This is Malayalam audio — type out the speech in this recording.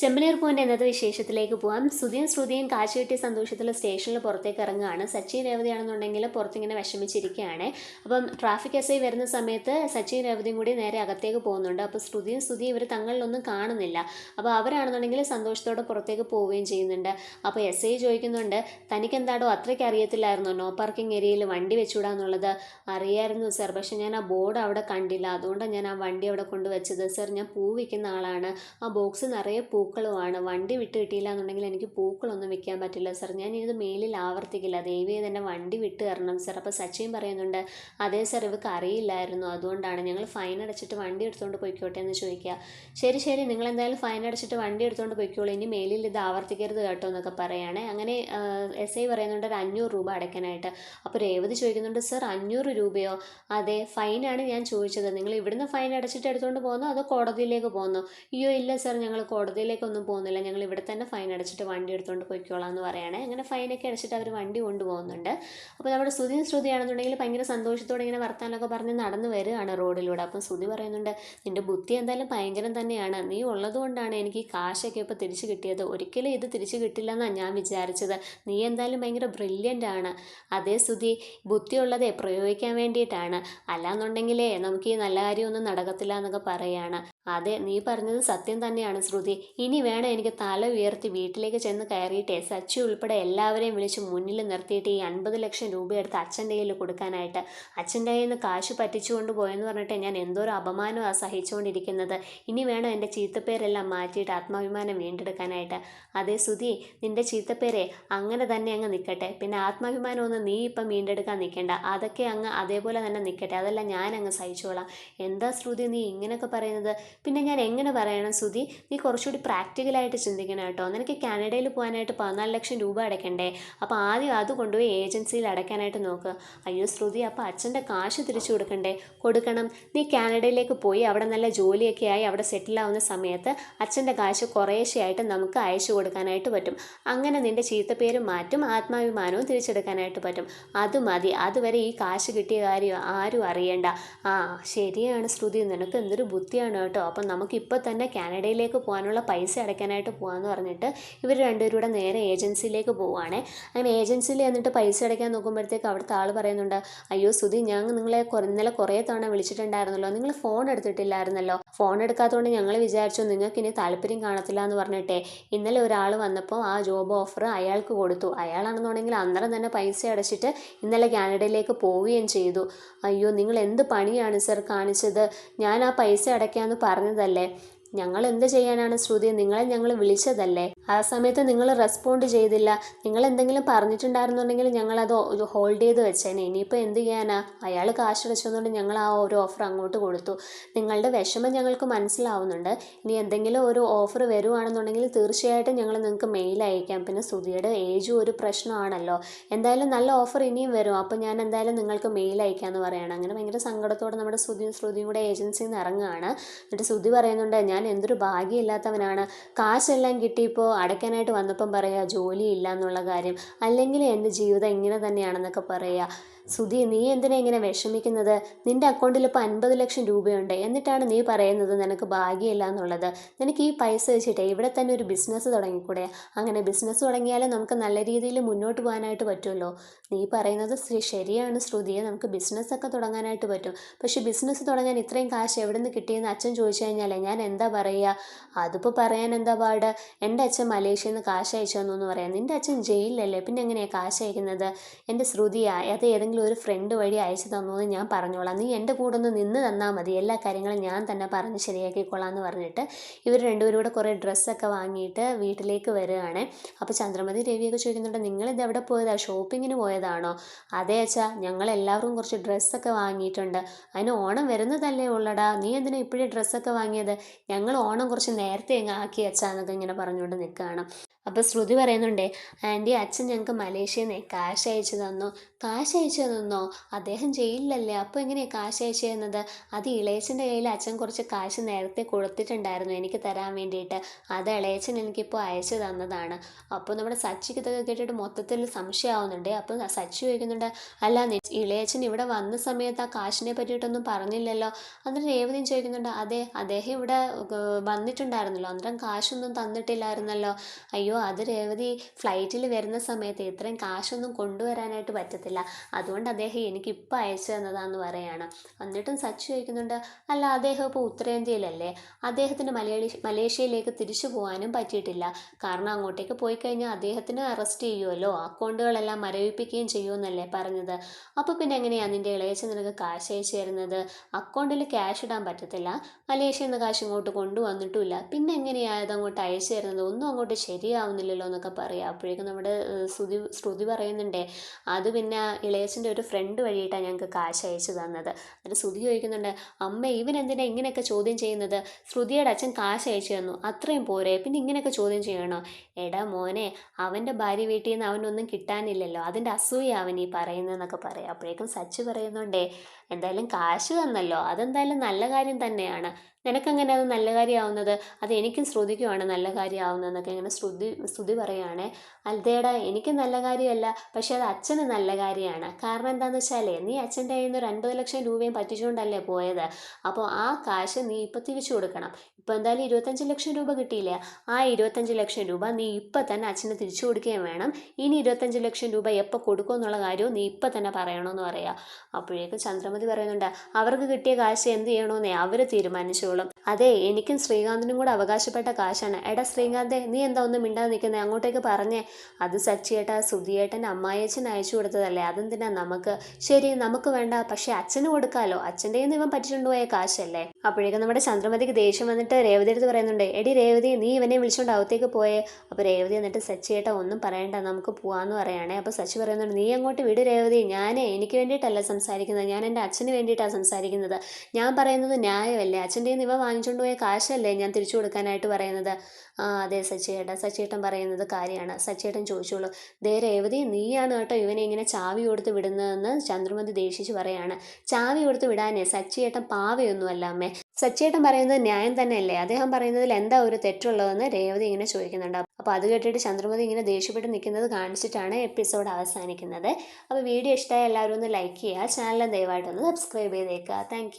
ചെമ്പനീർ പൂവിന്റെ ഇന്നത്തെ വിശേഷത്തിലേക്ക് പോവാം. ശ്രുതിയും ശ്രുതിയും കാശ് കിട്ടിയ സന്തോഷത്തിൽ സ്റ്റേഷനിൽ പുറത്തേക്ക് ഇറങ്ങുകയാണ്. സച്ചിൻ രേവതിയാണെന്നുണ്ടെങ്കിൽ പുറത്തിങ്ങനെ വിഷമിച്ചിരിക്കുകയാണ്. അപ്പം ട്രാഫിക് എസ് ഐ വരുന്ന സമയത്ത് സച്ചിൻ രേവതിയും കൂടി നേരെ അകത്തേക്ക് പോകുന്നുണ്ട്. അപ്പോൾ ശ്രുതിയും ശ്രുതിയും ഇവർ തങ്ങളിലൊന്നും കാണുന്നില്ല. അപ്പോൾ അവരാണെന്നുണ്ടെങ്കിൽ സന്തോഷത്തോടെ പുറത്തേക്ക് പോവുകയും ചെയ്യുന്നുണ്ട്. അപ്പോൾ എസ് ഐ ചോദിക്കുന്നുണ്ട് തനിക്ക് എന്താടോ അത്രയ്ക്ക് അറിയത്തില്ലായിരുന്നോ? നോ പാർക്കിംഗ് ഏരിയയിൽ വണ്ടി വെച്ചുവിടാന്നുള്ളത്? അറിയായിരുന്നു സർ പക്ഷെ ഞാൻ ആ ബോർഡ് അവിടെ കണ്ടില്ല. അതുകൊണ്ടാണ് ഞാൻ ആ വണ്ടി അവിടെ കൊണ്ടുവച്ചത് സർ ഞാൻ പൂവിക്കുന്ന ആളാണ്. ആ ബോക്സ് നിറയെ പൂക്കളുമാണ്. വണ്ടി വിട്ട് കിട്ടിയില്ല എന്നുണ്ടെങ്കിൽ എനിക്ക് പൂക്കളൊന്നും വെക്കാൻ പറ്റില്ല സർ. ഞാൻ ഇത് മേലിൽ ആവർത്തിക്കില്ല. ദയവ് തന്നെ വണ്ടി വിട്ട് തരണം സർ. അപ്പോൾ സച്ചിൻ പറയുന്നുണ്ട് അതേ സർ ഇവർക്ക് അറിയില്ലായിരുന്നു. അതുകൊണ്ടാണ് ഞങ്ങൾ ഫൈൻ അടച്ചിട്ട് വണ്ടി എടുത്തുകൊണ്ട് പോയിക്കോട്ടെ എന്ന് ചോദിക്കുക. ശരി ശരി. നിങ്ങൾ എന്തായാലും ഫൈൻ അടച്ചിട്ട് വണ്ടി എടുത്തുകൊണ്ട് പോയിക്കോളൂ. ഇനി മേലിൽ ഇത് ആവർത്തിക്കരുത് കേട്ടോ എന്നൊക്കെ പറയുകയാണെ അങ്ങനെ എസ് ഐ പറയുന്നുണ്ട് ഒരു അഞ്ഞൂറ് രൂപ അടയ്ക്കാനായിട്ട്. അപ്പോൾ രേവതി ചോദിക്കുന്നുണ്ട് സർ അഞ്ഞൂറ് രൂപയോ? അതെ ഫൈനാണ് ഞാൻ ചോദിച്ചത്. നിങ്ങൾ ഇവിടുന്ന് ഫൈൻ അടച്ചിട്ട് എടുത്തുകൊണ്ട് പോകുന്നോ? അതോ കോടതിയിലേക്ക് പോകുന്നോ? അയ്യോ ഇല്ല സർ. ഞങ്ങൾ കോടതിയിലേക്കൊന്നും പോകുന്നില്ല. ഞങ്ങൾ ഇവിടെ തന്നെ ഫൈൻ അടച്ചിട്ട് വണ്ടി എടുത്തുകൊണ്ട് പോയിക്കോളാം എന്ന് പറയുകയാണെ അങ്ങനെ ഫൈനൊക്കെ അടച്ചിട്ട് അവർ വണ്ടി കൊണ്ടുപോകുന്നുണ്ട്. അപ്പോൾ നമ്മുടെ ശ്രുതിയും ശ്രുതിയാണെന്നുണ്ടെങ്കിൽ ഭയങ്കര സന്തോഷത്തോടെ ഇങ്ങനെ വർത്താനൊക്കെ പറഞ്ഞ് നടന്ന് വരികയാണ് റോഡിലൂടെ. അപ്പം ശ്രുതി പറയുന്നുണ്ട് നിന്റെ ബുദ്ധി എന്തായാലും ഭയങ്കരം തന്നെയാണ്. നീ ഉള്ളതുകൊണ്ടാണ് എനിക്ക് ഈ കാശൊക്കെ ഇപ്പോൾ തിരിച്ചു കിട്ടിയത്. ഒരിക്കലും ഇത് തിരിച്ചു കിട്ടില്ല എന്നാണ് ഞാൻ വിചാരിച്ചത്. നീ എന്തായാലും ഭയങ്കര ബ്രില്യന്റ് ആണ്. അതേ ശ്രുതി ബുദ്ധിയുള്ളതേ പ്രയോഗിക്കാൻ വേണ്ടിയിട്ടാണ്. അല്ലാന്നുണ്ടെങ്കിലേ നമുക്ക് ഈ നല്ല കാര്യമൊന്നും നടക്കത്തില്ല എന്നൊക്കെ പറയുകയാണ് അതെ നീ പറഞ്ഞത് സത്യം തന്നെയാണ് ശ്രുതി. ഇനി വേണം എനിക്ക് തല ഉയർത്തി വീട്ടിലേക്ക് ചെന്ന് കയറിയിട്ടേ സച്ചു ഉൾപ്പെടെ എല്ലാവരെയും വിളിച്ച് മുന്നിൽ നിർത്തിയിട്ട് ഈ അൻപത് ലക്ഷം രൂപ എടുത്ത് അച്ഛന്റെ കയ്യിൽ കൊടുക്കാനായിട്ട്. അച്ഛന്റെ കയ്യിൽ നിന്ന് കാശ് പറ്റിച്ചുകൊണ്ട് പോയെന്ന് പറഞ്ഞിട്ട് ഞാൻ എന്തോരം അപമാനമാണ് സഹിച്ചുകൊണ്ടിരിക്കുന്നത്. ഇനി വേണം എന്റെ ചീത്തപ്പേരെല്ലാം മാറ്റിയിട്ട് ആത്മാഭിമാനം വീണ്ടെടുക്കാനായിട്ട്. അതെ ശ്രുതി നിന്റെ ചീത്തപ്പേരെ അങ്ങനെ തന്നെ അങ്ങ് നിൽക്കട്ടെ. പിന്നെ ആത്മാഭിമാനം ഒന്ന് നീ ഇപ്പം വീണ്ടെടുക്കാൻ നിൽക്കേണ്ട. അതൊക്കെ അങ്ങ് അതേപോലെ തന്നെ നിൽക്കട്ടെ. അതെല്ലാം ഞാൻ അങ്ങ് സഹിച്ചോളാം. എന്താ ശ്രുതി നീ ഇങ്ങനെയൊക്കെ പറയുന്നത്? പിന്നെ ഞാൻ എങ്ങനെ പറയണം സുധി? നീ കുറച്ചുകൂടി പ്രാക്ടിക്കലായിട്ട് ചിന്തിക്കണം കേട്ടോ. നിനക്ക് കാനഡയിൽ പോകാനായിട്ട് പതിനാല് ലക്ഷം രൂപ അടയ്ക്കണ്ടേ? അപ്പോൾ ആദ്യം അത് കൊണ്ടുപോയി ഏജൻസിയിൽ അടയ്ക്കാനായിട്ട് നോക്ക്. അയ്യോ ശ്രുതി അപ്പോൾ അച്ഛന്റെ കാശ് തിരിച്ചു കൊടുക്കണ്ടേ? കൊടുക്കണം. നീ കാനഡയിലേക്ക് പോയി അവിടെ നല്ല ജോലിയൊക്കെ ആയി അവിടെ സെറ്റിലാവുന്ന സമയത്ത് അച്ഛന്റെ കാശ് കുറേശ്ശെയായിട്ട് നമുക്ക് അയച്ചു കൊടുക്കാനായിട്ട് പറ്റും. അങ്ങനെ നിന്റെ ചീത്തപ്പേരും മാറ്റും ആത്മാഭിമാനവും തിരിച്ചെടുക്കാനായിട്ട് പറ്റും. അത് മതി. അതുവരെ ഈ കാശ് കിട്ടിയ കാര്യം ആരും അറിയണ്ട. ആ ശരിയാണ് ശ്രുതി നിനക്ക് എന്തൊരു ബുദ്ധിയാണ് കേട്ടോ. അപ്പം നമുക്കിപ്പോൾ തന്നെ കാനഡയിലേക്ക് പോകാനുള്ള പൈസ അടയ്ക്കാനായിട്ട് പോകാമെന്ന് പറഞ്ഞിട്ട് ഇവർ രണ്ടുപേരും കൂടെ നേരെ ഏജൻസിയിലേക്ക് പോവുകയാണേ. അങ്ങനെ ഏജൻസിയിൽ എന്നിട്ട് പൈസ അടയ്ക്കാൻ നോക്കുമ്പോഴത്തേക്ക് അവിടുത്തെ ആൾ പറയുന്നുണ്ട് അയ്യോ സുധി ഞാൻ നിങ്ങളെ ഇന്നലെ കുറേ തവണ വിളിച്ചിട്ടുണ്ടായിരുന്നല്ലോ നിങ്ങൾ ഫോൺ എടുത്തിട്ടില്ലായിരുന്നല്ലോ. ഫോൺ എടുക്കാത്തതുകൊണ്ട് ഞങ്ങൾ വിചാരിച്ചു നിങ്ങൾക്ക് ഇനി താല്പര്യം കാണത്തില്ല എന്ന് പറഞ്ഞിട്ടേ ഇന്നലെ ഒരാൾ വന്നപ്പോൾ ആ ജോബ് ഓഫർ അയാൾക്ക് കൊടുത്തു. അയാളാണെന്നുണ്ടെങ്കിൽ അന്നേരം തന്നെ പൈസ അടച്ചിട്ട് ഇന്നലെ കാനഡയിലേക്ക് പോവുകയും ചെയ്തു. അയ്യോ നിങ്ങൾ എന്ത് പണിയാണ് സർ കാണിച്ചത്? ഞാൻ ആ പൈസ അടയ്ക്കാമെന്ന് പറഞ്ഞതല്ലേ? ഞങ്ങൾ എന്ത് ചെയ്യാനാണ് ശ്രുതി? നിങ്ങളെ ഞങ്ങൾ വിളിച്ചതല്ലേ? ആ സമയത്ത് നിങ്ങൾ റെസ്പോണ്ട് ചെയ്തില്ല. നിങ്ങൾ എന്തെങ്കിലും പറഞ്ഞിട്ടുണ്ടായിരുന്നുണ്ടെങ്കിൽ ഞങ്ങളത് ഹോൾഡ് ചെയ്ത് വെച്ചേനെ. ഇനിയിപ്പോൾ എന്ത് ചെയ്യാനാ? അയാൾ കാശ് വെച്ചതുകൊണ്ട് ഞങ്ങൾ ആ ഒരു ഓഫർ അങ്ങോട്ട് കൊടുത്തു. നിങ്ങളുടെ വിഷമം ഞങ്ങൾക്ക് മനസ്സിലാവുന്നുണ്ട്. ഇനി എന്തെങ്കിലും ഒരു ഓഫർ വരുവാണെന്നുണ്ടെങ്കിൽ തീർച്ചയായിട്ടും ഞങ്ങൾ നിങ്ങൾക്ക് മെയിൽ അയക്കാം. പിന്നെ സുധിയുടെ ഏജും ഒരു പ്രശ്നമാണല്ലോ. എന്തായാലും നല്ല ഓഫർ ഇനിയും വരും. അപ്പോൾ ഞാൻ എന്തായാലും നിങ്ങൾക്ക് മെയിൽ അയക്കാമെന്ന് പറയണം. അങ്ങനെ ഭയങ്കര സങ്കടത്തോടെ നമ്മുടെ സുധിയും ശ്രുതിയും കൂടെ ഏജൻസിയിൽ നിന്ന് ഇറങ്ങുകയാണ്. എന്നിട്ട് സുധി പറയുന്നുണ്ട് ഞാൻ എന്തൊരു ഭാഗ്യമില്ലാത്തവനാണ്. കാശെല്ലാം കിട്ടിയപ്പോൾ അടയ്ക്കാനായിട്ട് വന്നപ്പം പറയുക ജോലിയില്ല എന്നുള്ള കാര്യം. അല്ലെങ്കിൽ എന്റെ ജീവിതം ഇങ്ങനെ തന്നെയാണെന്നൊക്കെ പറയുക സുധി നീ എന്തിനാ ഇങ്ങനെ വിഷമിക്കുന്നത്? നിന്റെ അക്കൗണ്ടിൽ ഇപ്പോൾ അൻപത് ലക്ഷം രൂപയുണ്ട്. എന്നിട്ടാണ് നീ പറയുന്നത് നിനക്ക് ഭാഗ്യമില്ല എന്നുള്ളത്. നിനക്ക് ഈ പൈസ വെച്ചിട്ട് ഇവിടെ തന്നെ ഒരു ബിസിനസ് തുടങ്ങിക്കൂടെ? അങ്ങനെ ബിസിനസ് തുടങ്ങിയാലേ നമുക്ക് നല്ല രീതിയിൽ മുന്നോട്ട് പോകാനായിട്ട് പറ്റുമല്ലോ നീ പറയുന്നത് ശരിയാണ് ശ്രുതിയെ. നമുക്ക് ബിസിനസ്സൊക്കെ തുടങ്ങാനായിട്ട് പറ്റും. പക്ഷേ ബിസിനസ് തുടങ്ങാൻ ഇത്രയും കാശ് എവിടെ നിന്ന് കിട്ടിയെന്ന് അച്ഛൻ ചോദിച്ചു കഴിഞ്ഞാൽ ഞാൻ എന്താ പറയുക? അതിപ്പോൾ പറയാൻ എന്താ പാട്? എന്റെ അച്ഛൻ മലേഷ്യയിൽ നിന്ന് കാശ് അയച്ചു തന്നു എന്ന് പറയാം. നിന്റെ അച്ഛൻ ജയിലിലല്ലേ? പിന്നെ എങ്ങനെയാണ് കാശ് അയക്കുന്നത്? എന്റെ ശ്രുതിയാ അത് ഏതെങ്കിലും ഒരു ഫ്രണ്ട് വഴി അയച്ചു തന്നോന്ന് ഞാൻ പറഞ്ഞോളാം. നീ എന്റെ കൂടെ ഒന്ന് നിന്ന് തന്നാൽ മതി. എല്ലാ കാര്യങ്ങളും ഞാൻ തന്നെ പറഞ്ഞ് ശരിയാക്കിക്കോളാം എന്ന് പറഞ്ഞിട്ട് ഇവർ രണ്ടുപേരും കുറേ ഡ്രസ്സൊക്കെ വാങ്ങിയിട്ട് വീട്ടിലേക്ക് വരികയാണ്. അപ്പോൾ ചന്ദ്രമതി രവിയൊക്കെ ചോദിക്കുന്നുണ്ട് നിങ്ങളിത് എവിടെ പോയതാണ് ഷോപ്പിങ്ങിന് പോയതാണോ? അതേ അച്ഛാ ഞങ്ങൾ എല്ലാവരും കുറച്ച് ഡ്രസ്സൊക്കെ വാങ്ങിയിട്ടുണ്ട്. അതിന് ഓണം വരുന്നതല്ലേ ഉള്ളടാ. നീ എന്തിനാ ഇപ്പോഴേ ഡ്രസ്സൊക്കെ വാങ്ങിയത്? ഞങ്ങൾ ഓണം കുറച്ച് നേരത്തെ അങ്ങ് ആക്കി അച്ഛാ എന്നൊക്കെ ഇങ്ങനെ പറഞ്ഞുകൊണ്ട് നിൽക്കുകയാണ്. അപ്പോൾ ശ്രുതി പറയുന്നുണ്ട് ആന്റി അച്ഛൻ ഞങ്ങൾക്ക് മലേഷ്യയിൽ നിന്ന് കാശ് അയച്ചു തന്നു. കാശ് അയച്ചു തന്നോ? അദ്ദേഹം ജയിലിലല്ലേ? അപ്പോൾ എങ്ങനെയാണ് കാശ് അയച്ചു തന്നത്? അത് ഇളയച്ചന്റെ കയ്യിൽ അച്ഛൻ കുറച്ച് കാശ് നേരത്തെ കൊടുത്തിട്ടുണ്ടായിരുന്നു എനിക്ക് തരാൻ വേണ്ടിയിട്ട്. അത് ഇളയച്ചൻ എനിക്കിപ്പോൾ അയച്ചു തന്നതാണ്. അപ്പോൾ നമ്മുടെ സച്ചിക്ക് ഇതൊക്കെ കേട്ടിട്ട് മൊത്തത്തിൽ സംശയമാവുന്നുണ്ട്. അപ്പോൾ സച്ചി ചോദിക്കുന്നുണ്ട് അല്ല ഇളയച്ചൻ ഇവിടെ വന്ന സമയത്ത് ആ കാശിനെ പറ്റിയിട്ടൊന്നും പറഞ്ഞില്ലല്ലോ? അന്നേരം രേവതിയും ചോദിക്കുന്നുണ്ട് അതെ അദ്ദേഹം ഇവിടെ വന്നിട്ടുണ്ടായിരുന്നല്ലോ. അന്നേരം കാശൊന്നും തന്നിട്ടില്ലായിരുന്നല്ലോ. അയ്യോ അത് രേവതി ഫ്ലൈറ്റിൽ വരുന്ന സമയത്ത് ഇത്രയും കാശൊന്നും കൊണ്ടുവരാനായിട്ട് പറ്റത്തില്ല. അതുകൊണ്ട് അദ്ദേഹം എനിക്ക് ഇപ്പം അയച്ചു തന്നതാന്ന് പറയാണ്. എന്നിട്ടും സച്ചു ചോദിക്കുന്നുണ്ട് അല്ല അദ്ദേഹം ഇപ്പോൾ ഉത്തരേന്ത്യയിലല്ലേ? അദ്ദേഹത്തിന് മലയാളി മലേഷ്യയിലേക്ക് തിരിച്ചു പോകാനും പറ്റിയിട്ടില്ല. കാരണം അങ്ങോട്ടേക്ക് പോയി കഴിഞ്ഞാൽ അദ്ദേഹത്തിന് അറസ്റ്റ് ചെയ്യുമല്ലോ അക്കൗണ്ടുകളെല്ലാം മരവിപ്പിക്കുകയും ചെയ്യുമെന്നല്ലേ പറഞ്ഞത്. അപ്പോൾ പിന്നെ എങ്ങനെയാണ് നിന്റെ ഇളയച്ചൻ നിനക്ക് കാശ് അയച്ചു തരുന്നത്? അക്കൗണ്ടിൽ ക്യാഷ് ഇടാൻ പറ്റത്തില്ല. മലേഷ്യയിൽ നിന്ന് കാശ് ഇങ്ങോട്ട് കൊണ്ടുവന്നിട്ടുമില്ല. പിന്നെ എങ്ങനെയാണ് അത് അങ്ങോട്ട് അയച്ചു തരുന്നത്? ഒന്നും അങ്ങോട്ട് ശരിയാവുന്നില്ലല്ലോ എന്നൊക്കെ പറയാം. അപ്പോഴേക്കും നമ്മുടെ ശ്രുതി ശ്രുതി പറയുന്നുണ്ടേ അത് പിന്നെ ഇളയച്ചന്റെ ഒരു ഫ്രണ്ട് വഴിയിട്ടാണ് ഞങ്ങൾക്ക് കാശ് അയച്ചു തന്നത്. എന്നിട്ട് ശ്രുതി ചോദിക്കുന്നുണ്ട് അമ്മ ഇവൻ എന്തിനാ ഇങ്ങനെയൊക്കെ ചോദ്യം ചെയ്യുന്നത്? ശ്രുതിയുടെ അച്ഛൻ കാശ് അയച്ചു തന്നു അത്രയും പോരെ പിന്നെ ഇങ്ങനെയൊക്കെ ചോദ്യം ചെയ്യണോ? എടാ മോനെ അവന്റെ ഭാര്യ വീട്ടിൽ നിന്ന് അവനൊന്നും കിട്ടാനില്ലല്ലോ അതിന്റെ അസൂയ അവൻ ഈ പറയുന്നതെന്നൊക്കെ പറയാം. അപ്പോഴേക്കും സച്ച് പറയുന്നുണ്ടേ എന്തായാലും കാശ് തന്നല്ലോ അതെന്തായാലും നല്ല കാര്യം തന്നെയാണ്. നിനക്കെങ്ങനെ അത് നല്ല കാര്യമാവുന്നത്? അത് എനിക്കും ശ്രുതിക്കുമാണ് നല്ല കാര്യമാവുന്നതെന്നൊക്കെ ഇങ്ങനെ ശ്രുതി ശ്രുതി പറയുകയാണ് അൽദേടാ എനിക്ക് നല്ല കാര്യമല്ല. പക്ഷെ അത് അച്ഛന് നല്ല കാര്യമാണ്. കാരണം എന്താണെന്ന് വെച്ചാലേ നീ അച്ഛന്റെ കയ്യിൽ നിന്ന് രണ്ട് ലക്ഷം രൂപയും പറ്റിച്ചുകൊണ്ടല്ലേ പോയത്? അപ്പോൾ ആ കാശ് നീ ഇപ്പം തിരിച്ചു കൊടുക്കണം. ഇപ്പോൾ എന്തായാലും ഇരുപത്തഞ്ച് ലക്ഷം രൂപ കിട്ടിയില്ല? ആ ഇരുപത്തഞ്ച് ലക്ഷം രൂപ നീ ഇപ്പം തന്നെ അച്ഛന് തിരിച്ചു കൊടുക്കുകയും വേണം. ഇനി ഇരുപത്തഞ്ച് ലക്ഷം രൂപ എപ്പോൾ കൊടുക്കും എന്നുള്ള കാര്യവും നീ ഇപ്പം തന്നെ പറയണമെന്ന് പറയാം അപ്പോഴേക്കും ചന്ദ്രമതി പറയുന്നുണ്ട് അവർക്ക് കിട്ടിയ കാശ് എന്ത് ചെയ്യണമെന്നേ? അവർ തീരുമാനിച്ചോളും അതെ എനിക്കും ശ്രീകാന്തിനും കൂടെ അവകാശപ്പെട്ട കാശാണ്. എടാ ശ്രീകാന്തേ നീ എന്താ ഒന്നും മിണ്ടാതെ നിൽക്കുന്നത് അങ്ങോട്ടേക്ക് പറഞ്ഞേ. അത് സച്ചിയേട്ടാ സുധിയേട്ടൻ അമ്മായിയച്ഛൻ അയച്ചു കൊടുത്തതല്ലേ? അതെന്തിനാ നമുക്ക്? ശരി നമുക്ക് വേണ്ട. പക്ഷെ അച്ഛന് കൊടുക്കാലോ. അച്ഛന്റെ ഇവൻ പറ്റിച്ചുകൊണ്ട് പോയ കാശല്ലേ? അപ്പോഴേക്കും നമ്മുടെ ചന്ദ്രമതിക്ക് ദേഷ്യം വന്നിട്ട് രേവതി അടുത്ത് പറയുന്നുണ്ട് എടി രേവതി നീ ഇവനെ വിളിച്ചുകൊണ്ട് അകത്തേക്ക് പോയേ. അപ്പോൾ രേവതി എന്നിട്ട് സച്ചിയേട്ട ഒന്നും പറയണ്ട. നമുക്ക് പോവാന്ന് പറയുകയാണേ. അപ്പോൾ സച്ചി പറയുന്നുണ്ട് നീ അങ്ങോട്ട് വിട് രേവതി. ഞാനേ എനിക്ക് വേണ്ടിയിട്ടല്ല സംസാരിക്കുന്നത്. ഞാൻ എന്റെ അച്ഛന് വേണ്ടിയിട്ടാണ് സംസാരിക്കുന്നത്. ഞാൻ പറയുന്നത് ന്യായമല്ലേ? അച്ഛന്റെ ഇവ വാങ്ങിച്ചുകൊണ്ട് പോയ കാശല്ലേ ഞാൻ തിരിച്ചു കൊടുക്കാനായിട്ട് പറയുന്നത്? ആ അതെ സച്ചേട്ട സച്ചേട്ടൻ പറയുന്നത് കാര്യമാണ് സച്ചേട്ടൻ ചോദിച്ചോളൂ ദേ രേവതി നീയാണ് കേട്ടോ ഇവനെ ഇങ്ങനെ ചാവി കൊടുത്ത് വിടുന്നതെന്ന് ചന്ദ്രമതി ദേഷിച്ച് പറയാണ്. ചാവി കൊടുത്ത് വിടാനേ സച്ചേട്ടൻ പാവയൊന്നുമല്ല അമ്മേ. സച്ചേട്ടൻ പറയുന്നത് ന്യായം തന്നെയല്ലേ? അദ്ദേഹം പറയുന്നതിൽ എന്താ ഒരു തെറ്റുള്ളതെന്ന് രേവതി ഇങ്ങനെ ചോദിക്കുന്നുണ്ട്. അപ്പോൾ അത് കേട്ടിട്ട് ചന്ദ്രമതി ഇങ്ങനെ ദേഷ്യപ്പെട്ട് നിൽക്കുന്നത് കാണിച്ചിട്ടാണ് എപ്പിസോഡ് അവസാനിക്കുന്നത്. അപ്പോൾ വീഡിയോ ഇഷ്ടമായ എല്ലാവരും ഒന്ന് ലൈക്ക് ചെയ്യുക ചാനൽ ദയവായിട്ടൊന്ന് സബ്സ്ക്രൈബ് ചെയ്തേക്കുക. താങ്ക്